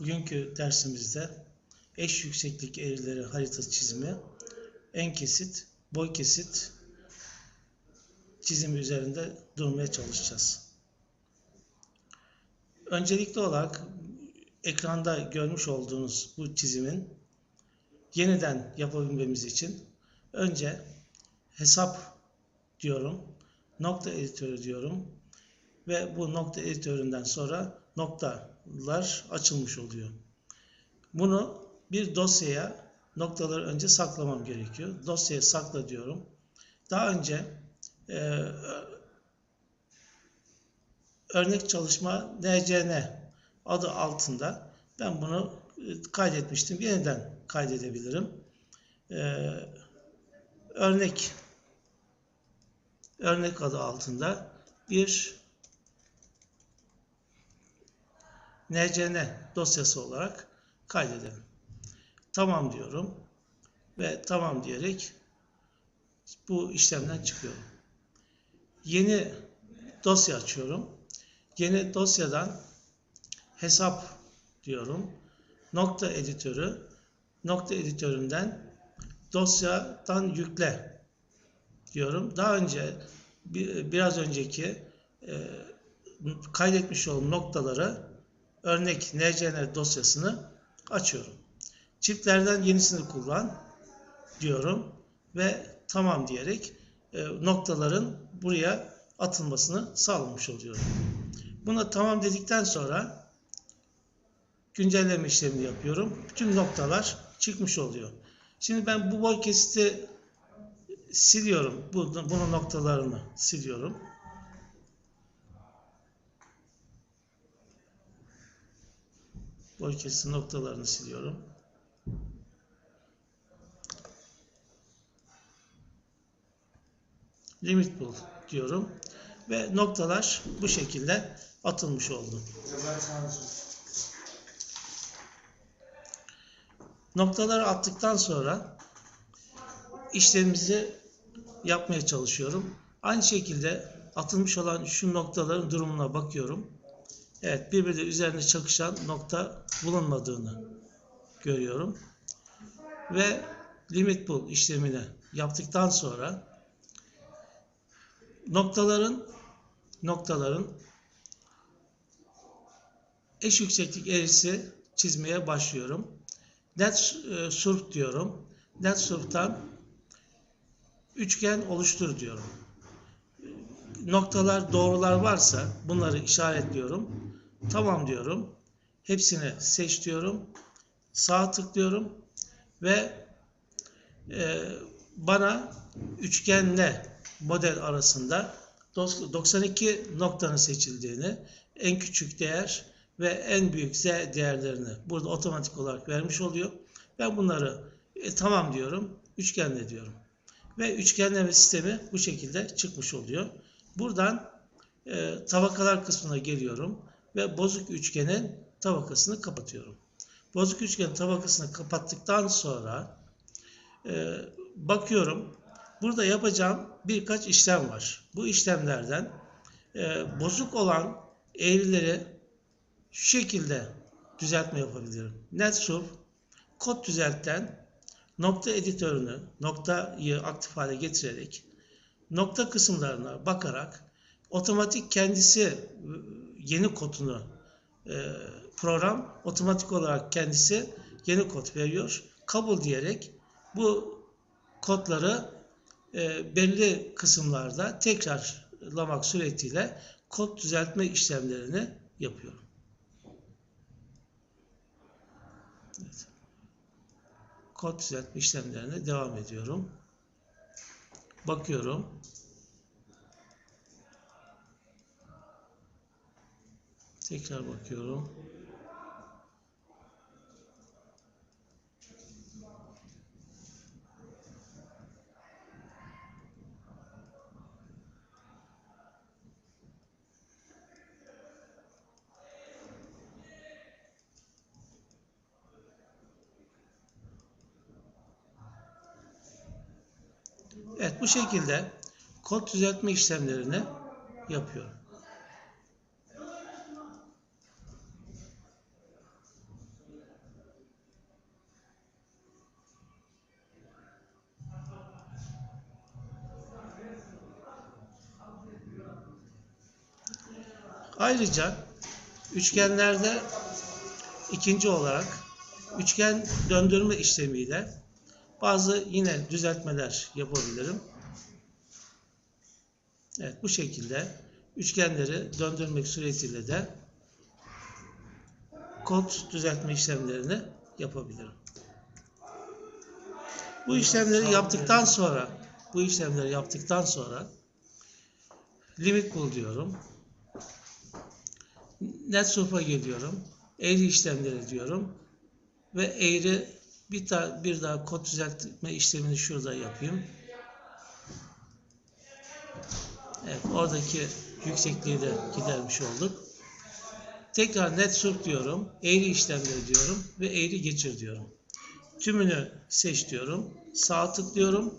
Bugünkü dersimizde eş yükseklik eğrileri haritası çizimi, en kesit, boy kesit çizimi üzerinde durmaya çalışacağız. Öncelikli olarak ekranda görmüş olduğunuz bu çizimin yeniden yapabilmemiz için önce hesap diyorum, nokta editörü diyorum ve bu nokta editöründen sonra noktalar açılmış oluyor. Bunu bir dosyaya noktaları önce saklamam gerekiyor. Dosyaya sakla diyorum. Daha önce e, örnek çalışma NCN adı altında ben bunu e, kaydetmiştim. Yeniden kaydedebilirim. E, örnek örnek adı altında bir NCN dosyası olarak kaydedelim. Tamam diyorum ve tamam diyerek bu işlemden çıkıyorum. Yeni dosya açıyorum. Yeni dosyadan hesap diyorum. Nokta editörü. Nokta editöründen dosyadan yükle diyorum. Daha önce biraz önceki e, kaydetmiş olduğum noktaları örnek NCN dosyasını açıyorum. Çiftlerden yenisini kullan diyorum ve tamam diyerek e, noktaların buraya atılmasını sağlamış oluyorum. Buna tamam dedikten sonra güncelleme işlemini yapıyorum. Bütün noktalar çıkmış oluyor. Şimdi ben bu boy kesiti siliyorum. Bunun noktalarını siliyorum. Boy kesiti noktalarını siliyorum. Limit bul diyorum. Ve noktalar bu şekilde atılmış oldu. Noktaları attıktan sonra işlemimizi yapmaya çalışıyorum. Aynı şekilde atılmış olan şu noktaların durumuna bakıyorum. Evet birbiri üzerine çakışan nokta bulunmadığını görüyorum. Ve limit bul işlemini yaptıktan sonra noktaların noktaların eş yükseklik eğrisi çizmeye başlıyorum. Net e, surf diyorum. Net surf'tan üçgen oluştur diyorum. Noktalar doğrular varsa bunları işaretliyorum. Tamam diyorum. Hepsini seç diyorum. Sağ tıklıyorum ve e, bana üçgenle model arasında 92 noktanın seçildiğini, en küçük değer ve en büyük z değerlerini burada otomatik olarak vermiş oluyor. Ben bunları e, tamam diyorum, üçgenle diyorum. Ve üçgenleme sistemi bu şekilde çıkmış oluyor. Buradan e, tabakalar kısmına geliyorum ve bozuk üçgenin tabakasını kapatıyorum. Bozuk üçgenin tabakasını kapattıktan sonra e, bakıyorum Burada yapacağım birkaç işlem var. Bu işlemlerden e, bozuk olan eğrileri şu şekilde düzeltme yapabilirim. NetSurf kod düzeltten nokta editörünü noktayı aktif hale getirerek nokta kısımlarına bakarak otomatik kendisi yeni kodunu e, program otomatik olarak kendisi yeni kod veriyor. Kabul diyerek bu kodları e, belli kısımlarda tekrarlamak suretiyle kod düzeltme işlemlerini yapıyorum. Evet. Kod düzeltme işlemlerine devam ediyorum. Bakıyorum. Tekrar bakıyorum. Evet bu şekilde kod düzeltme işlemlerini yapıyorum. Ayrıca üçgenlerde ikinci olarak üçgen döndürme işlemiyle bazı yine düzeltmeler yapabilirim. Evet bu şekilde üçgenleri döndürmek suretiyle de kod düzeltme işlemlerini yapabilirim. Bu işlemleri yaptıktan sonra bu işlemleri yaptıktan sonra limit bul diyorum. NetSurf'a geliyorum. Eğri işlemleri diyorum. Ve eğri bir, daha bir daha kod düzeltme işlemini şurada yapayım. Evet, oradaki yüksekliği de gidermiş olduk. Tekrar NetSurf diyorum. Eğri işlemleri diyorum ve eğri geçir diyorum. Tümünü seç diyorum. Sağ tıklıyorum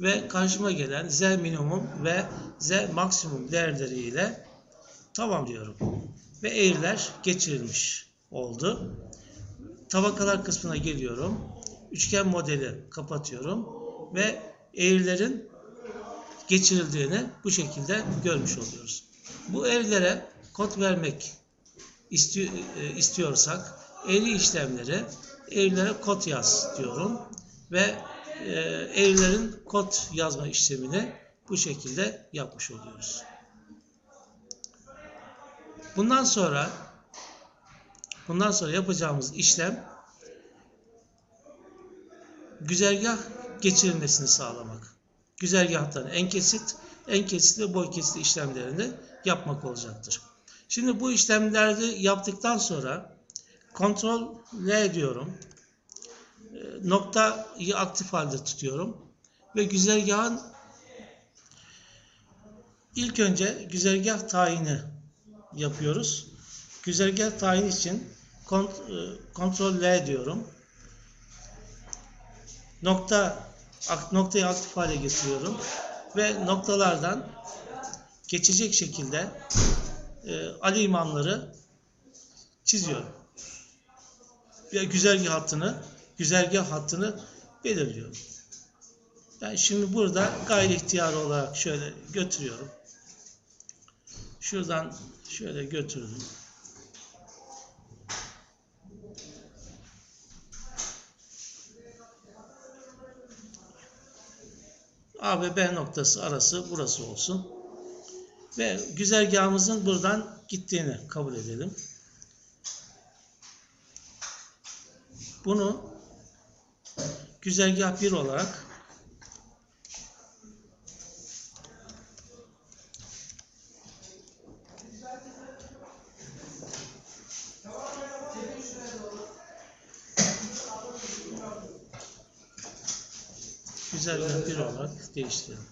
ve karşıma gelen Z minimum ve Z maksimum değerleriyle tamam diyorum. Ve eğriler geçirilmiş oldu. Tabakalar kısmına geliyorum. Üçgen modeli kapatıyorum ve eğrilerin geçirildiğini bu şekilde görmüş oluyoruz. Bu eğrilere kod vermek e, istiyorsak eğri işlemleri eğrilere kod yaz diyorum ve e, eğrilerin kod yazma işlemini bu şekilde yapmış oluyoruz. Bundan sonra bundan sonra yapacağımız işlem güzergah geçirilmesini sağlamak. Güzergahtan en kesit, en kesit ve boy kesit işlemlerini yapmak olacaktır. Şimdi bu işlemleri yaptıktan sonra kontrol L diyorum. E, Noktayı aktif halde tutuyorum. Ve güzergahın ilk önce güzergah tayini yapıyoruz. Güzergah tayin için kont e, kontrol L diyorum. Nokta noktayı aktif hale getiriyorum ve noktalardan geçecek şekilde e, Ali imamları çiziyorum. Ve güzergah hattını güzergah hattını belirliyorum. Ben şimdi burada gayri ihtiyarı olarak şöyle götürüyorum. Şuradan şöyle götürdüm. A ve B noktası arası burası olsun. Ve güzergahımızın buradan gittiğini kabul edelim. Bunu güzergah 1 olarak güzergah 1 olarak değiştirelim.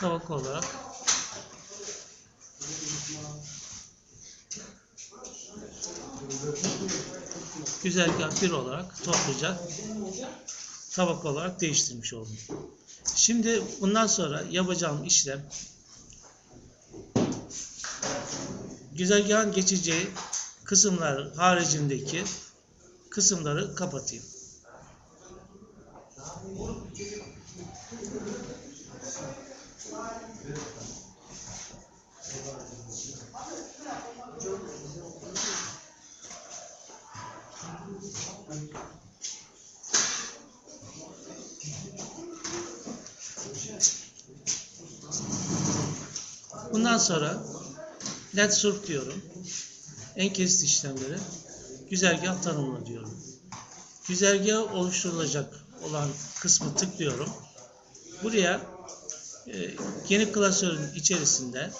Tabak olarak güzergah 1 olarak topluca tabak olarak değiştirmiş oldum. Şimdi bundan sonra yapacağım işlem güzergahın geçeceği kısımlar haricindeki kısımları kapatayım. Bundan sonra net surf diyorum. En kesit işlemleri güzergah tanımla diyorum. Güzergah oluşturulacak olan kısmı tıklıyorum. Buraya e, yeni klasörün içerisinde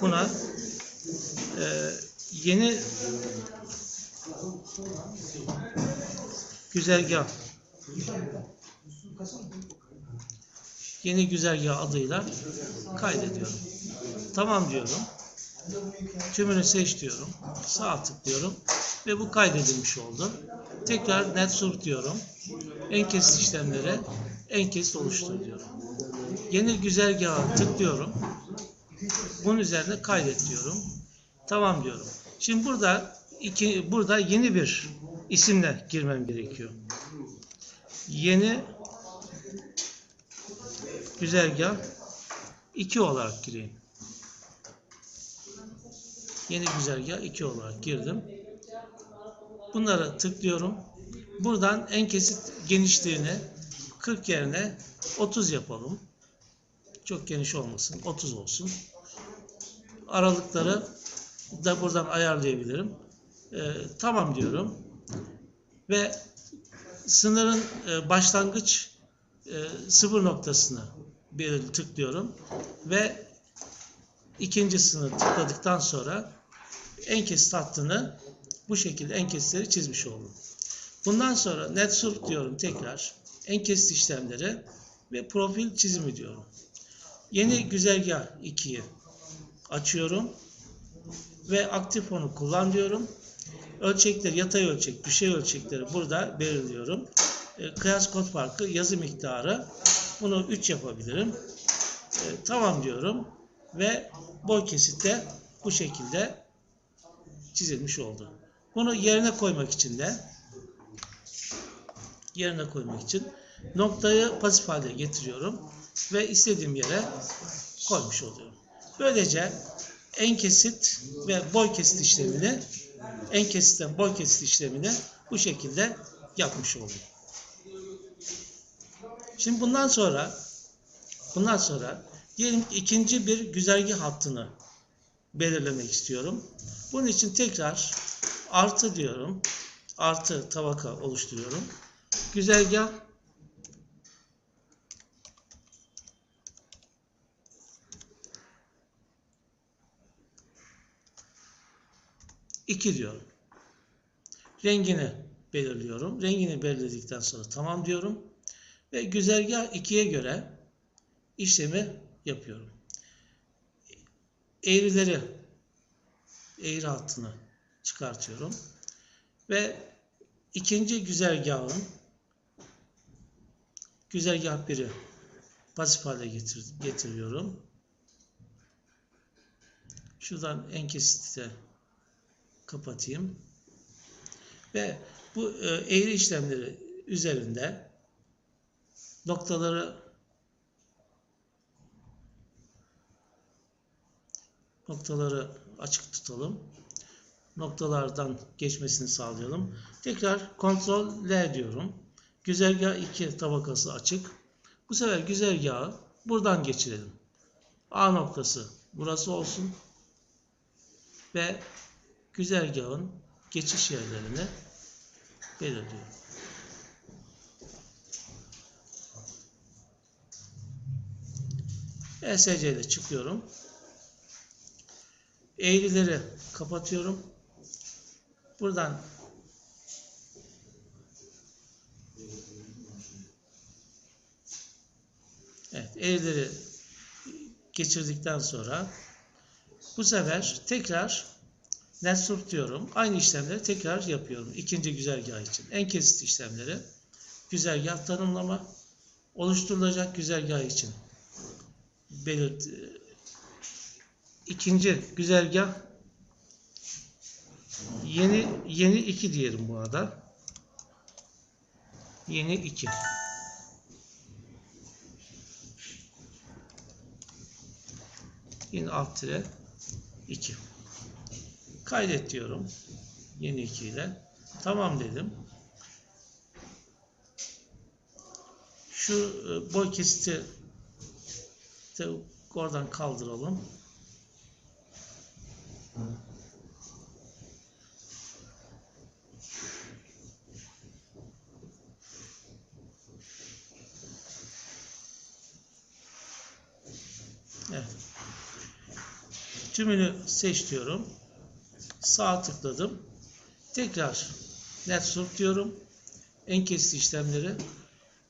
buna e, yeni güzergah yeni güzergah adıyla kaydediyorum. Tamam diyorum. Tümünü seç diyorum. Sağ tıklıyorum. Ve bu kaydedilmiş oldu. Tekrar NetSurf diyorum. En işlemlere en oluştur diyorum. Yeni güzergaha tıklıyorum. Bunun üzerine kaydet diyorum. Tamam diyorum. Şimdi burada iki, burada yeni bir isimle girmem gerekiyor. Yeni güzergah 2 olarak gireyim. Yeni güzergah 2 olarak girdim. Bunlara tıklıyorum. Buradan en kesit genişliğini 40 yerine 30 yapalım. Çok geniş olmasın. 30 olsun. Aralıkları da buradan ayarlayabilirim. Ee, tamam diyorum. Ve sınırın e, başlangıç e, sıfır noktasını bir tıklıyorum ve ikinci sınır tıkladıktan sonra en kesit hattını bu şekilde en çizmiş oldum. Bundan sonra NetSurf diyorum tekrar. En işlemleri ve profil çizimi diyorum. Yeni güzergah 2'yi açıyorum ve aktif onu kullan diyorum. Ölçekleri, yatay ölçek, düşey ölçekleri burada belirliyorum. E, kıyas kod farkı, yazı miktarı. Bunu 3 yapabilirim. E, tamam diyorum. Ve boy kesitte bu şekilde çizilmiş oldu. Bunu yerine koymak için de yerine koymak için noktayı pasif hale getiriyorum ve istediğim yere koymuş oluyorum. Böylece en kesit ve boy kesit işlemini en kesitten boy kesit işlemini bu şekilde yapmış oldum. Şimdi bundan sonra bundan sonra diyelim ki ikinci bir güzergah hattını belirlemek istiyorum. Bunun için tekrar artı diyorum. Artı tabaka oluşturuyorum. Güzergah iki diyorum. Rengini belirliyorum. Rengini belirledikten sonra tamam diyorum. Ve güzergah 2'ye göre işlemi yapıyorum. Eğrileri eğri hattını çıkartıyorum. Ve ikinci güzergahın güzergah 1'i pasif hale getir, getiriyorum. Şuradan en kesiti kapatayım. Ve bu e, eğri işlemleri üzerinde noktaları noktaları açık tutalım. Noktalardan geçmesini sağlayalım. Tekrar kontrol L diyorum. Güzergah 2 tabakası açık. Bu sefer güzergahı buradan geçirelim. A noktası burası olsun. Ve güzergahın geçiş yerlerini belirliyorum. ESC ile çıkıyorum. Eğrileri kapatıyorum. Buradan Evet, eğrileri geçirdikten sonra bu sefer tekrar NetSurf diyorum. Aynı işlemleri tekrar yapıyorum. İkinci güzergah için. En kesit işlemleri güzergah tanımlama oluşturulacak güzergah için belirt ikinci güzergah yeni yeni 2 diyelim bu arada. Yeni 2. Yine alt tire 2. Kaydet diyorum. Yeni 2 ile. Tamam dedim. Şu e, boy kesiti oradan kaldıralım. Evet. Tümünü seç diyorum. Sağ tıkladım. Tekrar NetSurf diyorum. En kesit işlemleri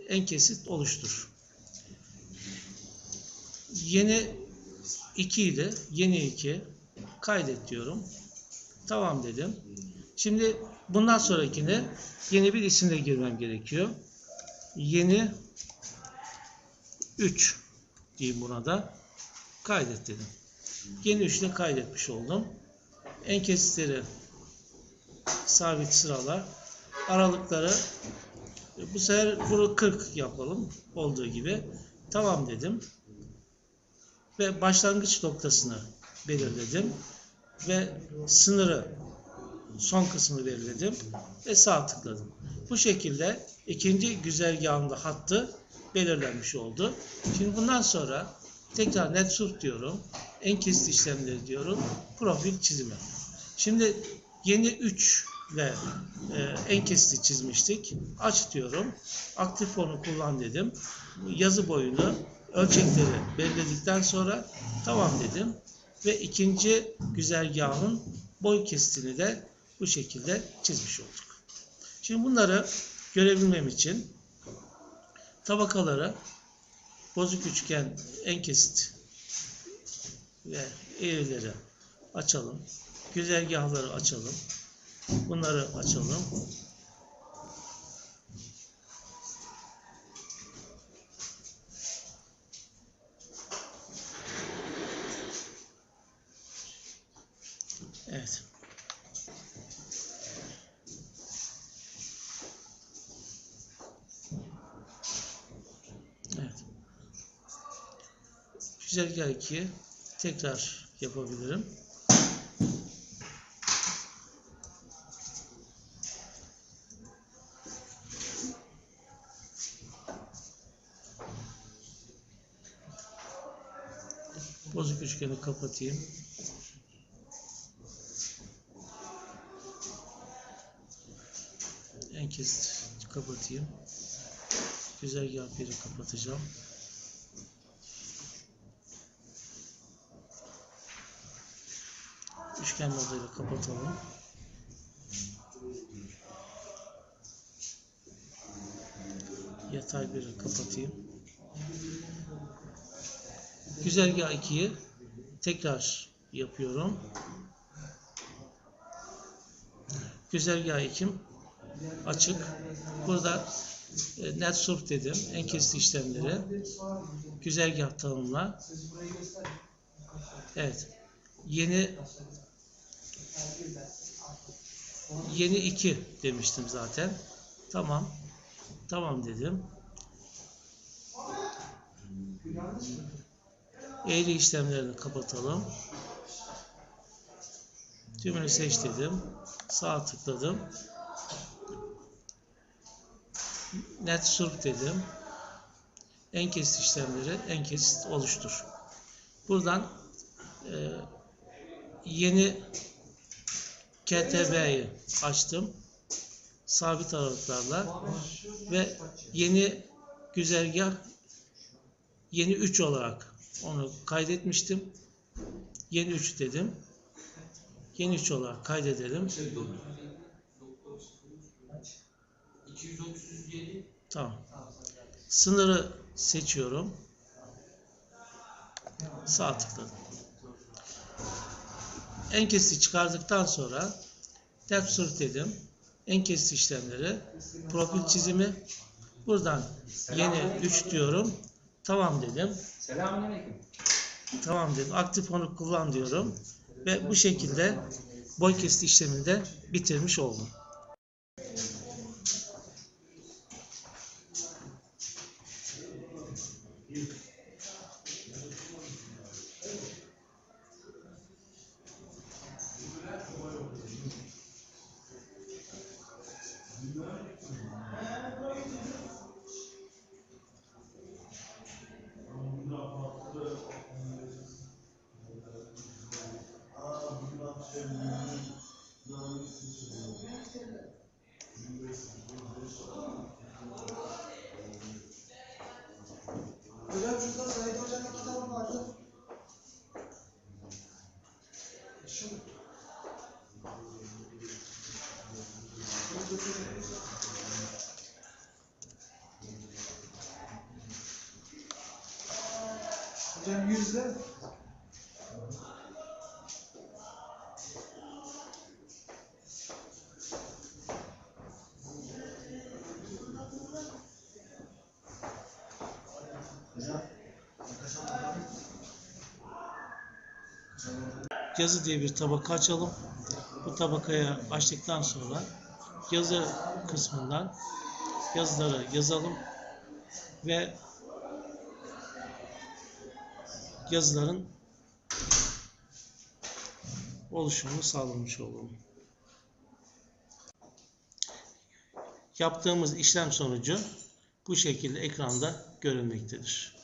en kesit oluştur. Yeni 2 ile yeni 2 Kaydet diyorum. Tamam dedim. Şimdi bundan sonrakine yeni bir isimle girmem gerekiyor. Yeni 3 diyeyim buna da. Kaydet dedim. Yeni 3 ile kaydetmiş oldum. En sabit sırala. Aralıkları bu sefer bunu 40 yapalım olduğu gibi. Tamam dedim. Ve başlangıç noktasını belirledim. Ve sınırı son kısmını belirledim. Ve sağ tıkladım. Bu şekilde ikinci güzergahında hattı belirlenmiş oldu. Şimdi bundan sonra tekrar NetSurf diyorum. En kesit işlemleri diyorum. Profil çizimi. Şimdi yeni 3 ve e, en kesiti çizmiştik. Aç diyorum. Aktif fonu kullan dedim. Yazı boyunu ölçekleri belirledikten sonra tamam dedim. Ve ikinci güzergahın boy kesitini de bu şekilde çizmiş olduk. Şimdi bunları görebilmem için tabakaları bozuk üçgen en kesit ve eğrileri açalım. Güzergahları açalım. Bunları açalım. Evet. Evet. Güzergah 2 tekrar yapabilirim. Bozuk üçgeni kapatayım. En kesit kapatayım. Güzergah biri kapatacağım. Üçgen modeli kapatalım. Yatay biri kapatayım. Güzergah 2'yi tekrar yapıyorum. Güzergah 2 açık. Burada e, NetSurf dedim. En kesit işlemleri. Güzergah tanımla. Evet. Yeni yeni 2 demiştim zaten. Tamam. Tamam dedim. Eğri işlemlerini kapatalım. Tümünü seç dedim. Sağ tıkladım. Net surf dedim. En kesit işlemleri en kesit oluştur. Buradan e, yeni KTB'yi açtım. Sabit aralıklarla ve yeni güzergah yeni 3 olarak onu kaydetmiştim. Yeni 3 dedim. Yeni 3 olarak kaydedelim. 237 Tamam. Sınırı seçiyorum. Sağ tıkladım. En kesiti çıkardıktan sonra tab sort dedim. En kesit işlemleri, profil çizimi. Buradan yeni 3 diyorum. Tamam dedim. Selamünaleyküm. Tamam dedim. Aktif onu kullan diyorum. Ve bu şekilde boy kesit işlemini de bitirmiş oldum. Yazı diye bir tabaka açalım. Bu tabakaya açtıktan sonra yazı kısmından yazıları yazalım ve yazıların oluşumunu sağlamış olalım. Yaptığımız işlem sonucu bu şekilde ekranda görünmektedir.